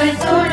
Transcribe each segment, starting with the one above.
I don't know.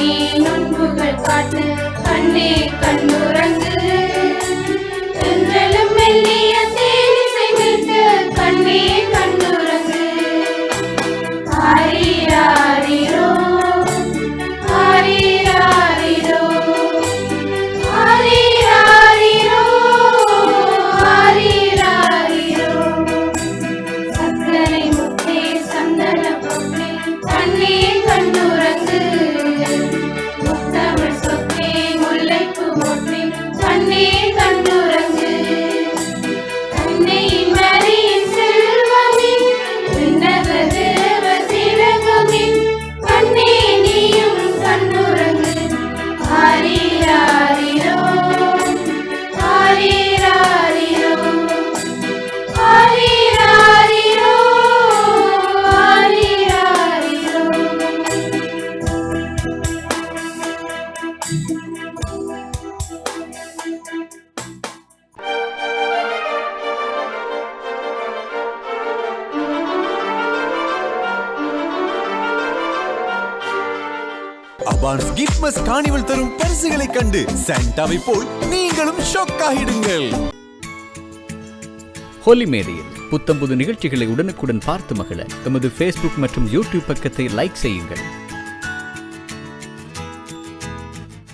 கண்ணே நுண்புகள் காட்டு கண்ணே கண்ணுறங்கு தென்றலும் மெல்லிய தேனிசை மீட்டு கண்ணே கண்ணுறங்கு ஆரிய அபான்ஸ் கிஃப்ட்மஸ் காணிவல் தரும் பரிசுகளை கண்டு சாண்டாவை போல் நீங்களும் ஷாக் ஆகிடுங்கள். ஹோலி மேடையில் புத்தம்புது நிகழ்ச்சிகளை உடனுக்குடன் பார்த்து மகிழ எமது ஃபேஸ்புக் மற்றும் யூடியூப் பக்கத்தை லைக் செய்யுங்கள்.